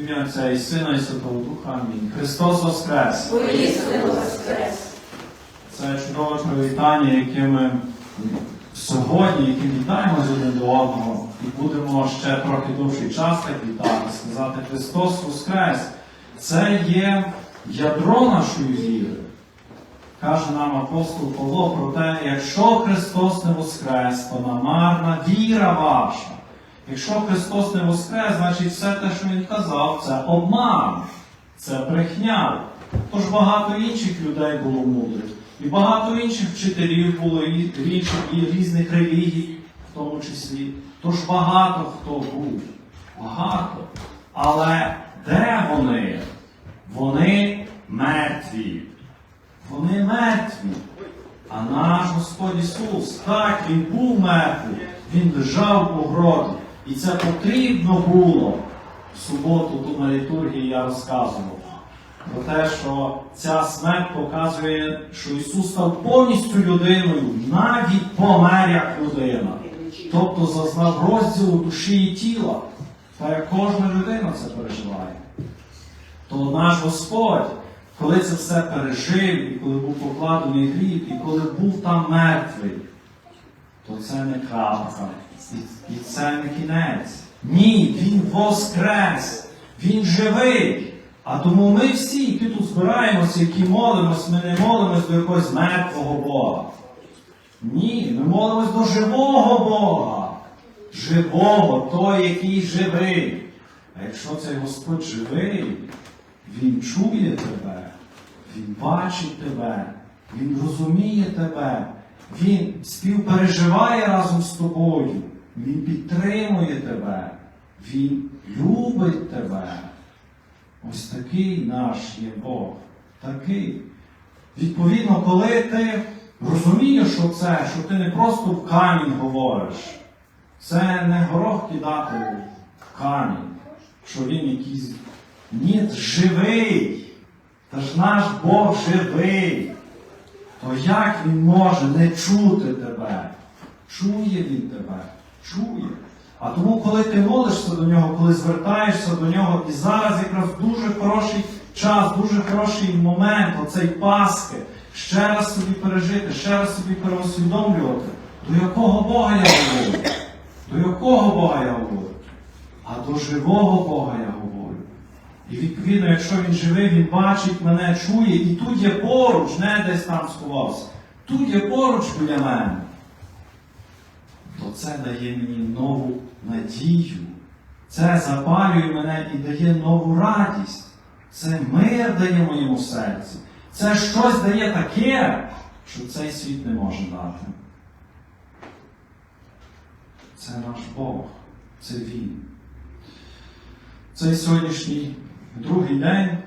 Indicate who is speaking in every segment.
Speaker 1: Ім'я Отця і Сина, і Святого Духа. Амінь. Христос Воскрес!
Speaker 2: Воскрес!
Speaker 1: Це чудове привітання, яке ми сьогодні, яким вітаємося один до одного, і будемо ще трохи довший час так вітати, сказати Христос Воскрес. Це є ядро нашої віри. Каже нам апостол Павло про те, якщо Христос не воскрес, то намарна віра ваша. Якщо Христос не воскрес, значить все те, що Він казав, це обман, це брехня. Тож багато інших людей було мудрих. І багато інших вчителів було і річ- і різних релігій, в тому числі. Тож багато хто був. Багато. Але де вони? Вони мертві. Вони мертві. А наш Господь Ісус, так, Він був мертвий, Він лежав у гробі. І це потрібно було. В суботу тут на літургії я розказував про те, що ця смерть показує, що Ісус став повністю людиною, навіть помер як людина. Тобто зазнав розділу душі і тіла. Та як кожна людина це переживає. То наш Господь, коли це все пережив, і коли був покладений гріб, і коли був там мертвий, то це не крапка. І, це не кінець. Ні, Він воскрес, Він живий. А тому ми всі, які тут збираємося, які молимось, ми не молимось до якогось мертвого Бога. Ні, ми молимось до живого Бога. Живого, той, який живий. А якщо цей Господь живий, Він чує тебе, Він бачить тебе, Він розуміє тебе, Він співпереживає разом з тобою, Він підтримує тебе, Він любить тебе. Ось такий наш є Бог. Такий. Відповідно, коли ти розумієш, що що ти не просто в камінь говориш, це не горох кидати в камінь, що він якийсь. Ні, живий. Та ж наш Бог живий. То як він може не чути тебе? Чує він тебе, чує. А тому, коли ти молишся до нього, коли звертаєшся до нього, і зараз якраз дуже хороший час, дуже хороший момент, оцей Пасхи, ще раз собі пережити, ще раз собі переосвідомлювати, до якого Бога я говорю? До якого Бога я говорю? А до живого Бога я. І відповідно, якщо він живий, він бачить мене, чує, і тут є поруч, не десь там сховався. Тут є поруч біля мене. То це дає мені нову надію. Це запалює мене і дає нову радість. Це мир дає моєму серці. Це щось дає таке, що цей світ не може дати. Це наш Бог, це Він. Цей сьогоднішній другий день,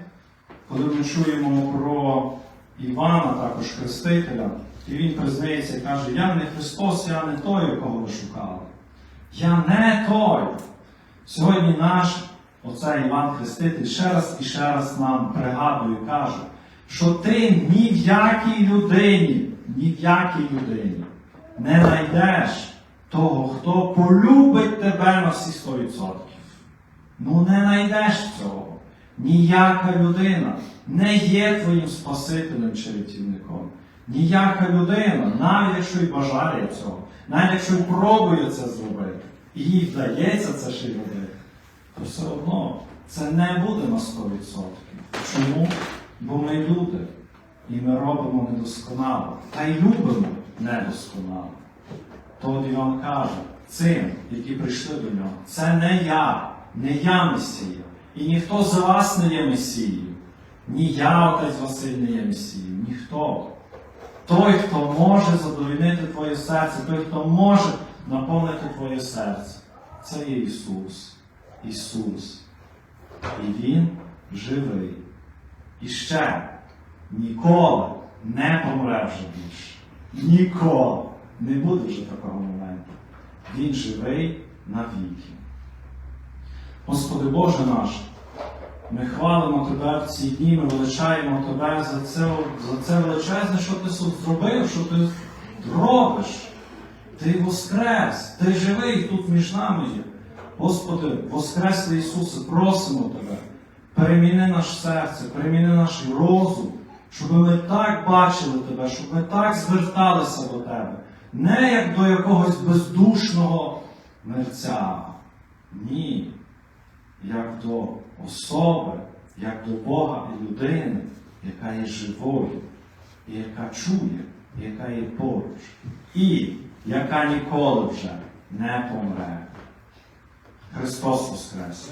Speaker 1: коли ми чуємо про Івана, також Хрестителя, і він признається і каже, я не Христос, я не той, якого ви шукали. Я не той. Сьогодні наш оцей Іван Хреститель ще раз і ще раз нам пригадує, каже, що ти ні в якій людині, ні в якій людині не знайдеш того, хто полюбить тебе на всі 100%. Ну не знайдеш цього. Ніяка людина не є твоїм Спасителем чи рятівником. Ніяка людина, навіть якщо й бажає цього, навіть якщо й пробує це зробити, і їй вдається це ще й робити, то все одно це не буде на 100%. Чому? Бо ми люди, і ми робимо недосконало, та й любимо недосконало. То Іван каже, цим, які прийшли до нього, це не я, не я Месія. І ніхто з вас не є Месією. Ні я, отець Василь, не є Месією, ніхто. Той, хто може задовольнити твоє серце, той, хто може наповнити твоє серце, це є Ісус. Ісус. І Він живий. І ще ніколи не помре вже більше. Ніколи. Не буде вже такого моменту. Він живий навіки. Господи Боже наш, ми хвалимо Тебе в ці дні, ми величаємо Тебе за це, за це величезне, що Ти зробив, що Ти робиш. Ти воскрес, Ти живий тут між нами є. Господи, Воскреслий Ісусе, просимо Тебе, переміни наше серце, переміни наш розум, щоб ми так бачили Тебе, щоб ми так зверталися до Тебе, не як до якогось бездушного мерця. Ні, як до особи, як до Бога і людини, яка є живою, і яка чує, і яка є поруч, і яка ніколи вже не помре. Христос
Speaker 2: Воскрес!